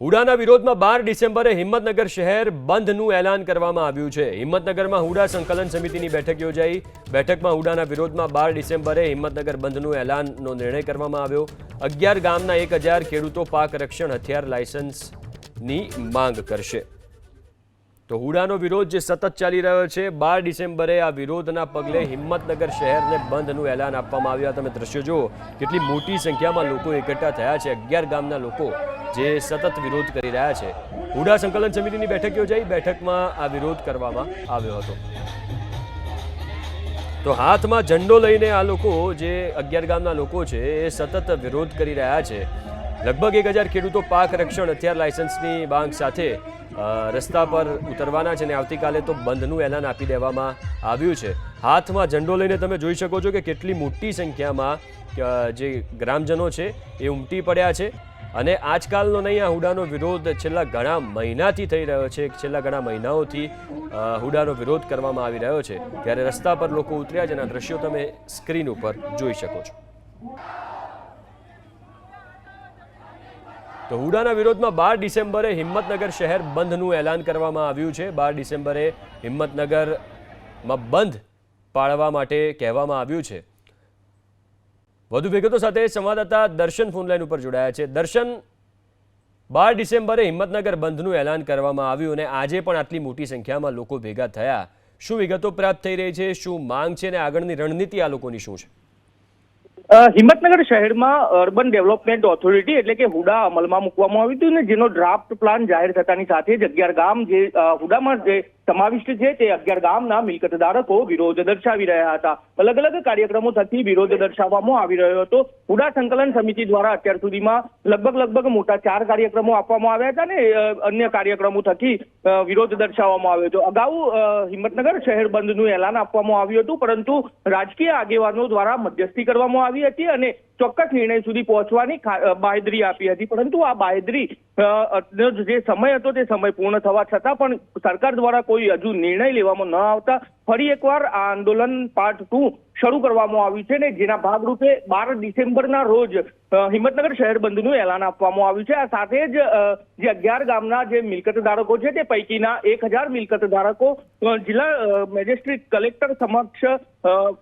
હુડાના વિરોધમાં બાર ડિસેમ્બરે હિંમતનગર શહેર બંધનું એલાન કરવામાં આવ્યું છે. હિંમતનગરમાં હુડા સંકલન સમિતિની બેઠક યોજાઈ. બેઠકમાં હુડાના વિરોધમાં બાર ડિસેમ્બરે હિંમતનગર બંધનું એલાનનો નિર્ણય કરવામાં આવ્યો. અગિયાર ગામના એક હજાર ખેડૂતો પાક રક્ષણ હથિયાર લાયસન્સની માંગ કરશે. તો હુડાનો વિરોધ જે સતત ચાલી રહ્યો છે, બાર ડિસેમ્બરે આ વિરોધના પગલે હિંમતનગર શહેરને બંધનું એલાન આપવામાં આવ્યું. તમે દ્રશ્યો જુઓ, કેટલી મોટી સંખ્યામાં લોકો એકઠા થયા છે. અગિયાર ગામના લોકો જે સતત વિરોધ કરી રહ્યા છે. હુડા સંકલન સમિતિની બેઠક યોજાઈ. બેઠકમાં આ વિરોધ કરવામાં આવ્યો હતો. તો હાથમાં ઝંડો લઈને આ લોકો, જે અગિયાર ગામના લોકો છે, એ સતત વિરોધ કરી રહ્યા છે. લગભગ એક હજાર ખેડૂતો પાક રક્ષણ હથિયાર લાયસન્સની માંગ સાથે રસ્તા પર ઉતરવાના છે અને આવતીકાલે તો બંધનું એલાન આપી દેવામાં આવ્યું છે. હાથમાં ઝંડો લઈને તમે જોઈ શકો છો કે કેટલી મોટી સંખ્યામાં જે ગ્રામજનો છે, એ ઉમટી પડ્યા છે. અને આજકાલનો નહીં, આ હુડાનો વિરોધ છેલ્લા ઘણા મહિનાથી થઈ રહ્યો છે. છેલ્લા ઘણા મહિનાઓથી હુડાનો વિરોધ કરવામાં આવી રહ્યો છે. ત્યારે રસ્તા પર લોકો ઉતર્યા અને દ્રશ્યો તમે સ્ક્રીન ઉપર જોઈ શકો છો. તો હુડાના વિરોધમાં બાર ડિસેમ્બરે હિંમતનગર શહેર બંધનું એલાન કરવામાં આવ્યું છે. બાર ડિસેમ્બરે હિંમતનગરમાં બંધ પાળવા માટે કહેવામાં આવ્યું છે. વધુ વિગતો સાથે સંવાદદાતા દર્શન ફોનલાઈન ઉપર જોડાયા છે. દર્શન, બાર ડિસેમ્બરે હિંમતનગર બંધનું એલાન કરવામાં આવ્યું અને આજે પણ આટલી મોટી સંખ્યામાં લોકો ભેગા થયા. શું વિગતો પ્રાપ્ત થઈ રહી છે? શું માંગ છે? અને આગળની રણનીતિ આ લોકોની શું છે? હિંમતનગર શહેરમાં અર્બન ડેવલપમેન્ટ ઓથોરિટી એટલે કે હુડા અમલમાં મૂકવામાં આવ્યું હતું ને, જેનો ડ્રાફ્ટ પ્લાન જાહેર થતાની સાથે જ અગિયાર ગામ જે હુડામાં જે સમાવિષ્ટ છે તે અગિયાર ગામના મિલકત ધારકો વિરોધ દર્શાવી રહ્યા હતા અલગ અલગ કાર્યક્રમો થકી વિરોધ દર્શાવવામાં આવી રહ્યો હતો હુડા સંકલન સમિતિ દ્વારા અત્યાર સુધીમાં લગભગ લગભગ મોટા ચાર કાર્યક્રમો આપવામાં આવ્યા હતા ને અન્ય કાર્યક્રમો થકી વિરોધ દર્શાવવામાં આવ્યો હતો અગાઉ હિંમતનગર શહેર બંધનું એલાન આપવામાં આવ્યું હતું, પરંતુ રાજકીય આગેવાનો દ્વારા મધ્યસ્થી કરવામાં આવી હતી અને ચોક્કસ નિર્ણય સુધી પહોંચવાની બાહેદરી આપી હતી, પરંતુ આ નો જે સમય હતો તે સમય પૂર્ણ થવા છતાં પણ સરકાર દ્વારા કોઈ હજુ નિર્ણય લેવામાં ન આવતા ફરી એકવાર આ આંદોલન પાર્ટ ટુ શરૂ કરવામાં આવ્યું છે ને જેના ભાગરૂપે બાર ડિસેમ્બરના રોજ હિંમતનગર શહેર બંધનું એલાન આપવામાં આવ્યું છે. આ સાથે જ જે અગિયાર ગામના જે મિલકત ધારકો છે તે પૈકીના એક હજાર મિલકત ધારકો જિલ્લા મેજિસ્ટ્રેટ કલેક્ટર સમક્ષ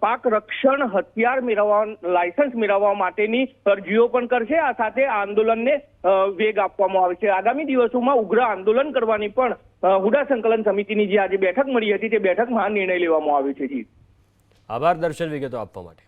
પાક રક્ષણ હથિયાર મેળવવા, લાયસન્સ મેળવવા માટેની અરજીઓ પણ કરશે. આ સાથે આંદોલનને વેગ આપવામાં આવે છે. આગામી દિવસોમાં ઉગ્ર આંદોલન કરવાની પણ હુડા સંકલન સમિતિની જે આજે બેઠક મળી હતી, તે બેઠકમાં નિર્ણય લેવામાં આવ્યો છે. જી. આભાર. દર્શન વિગતો આપવા માટે.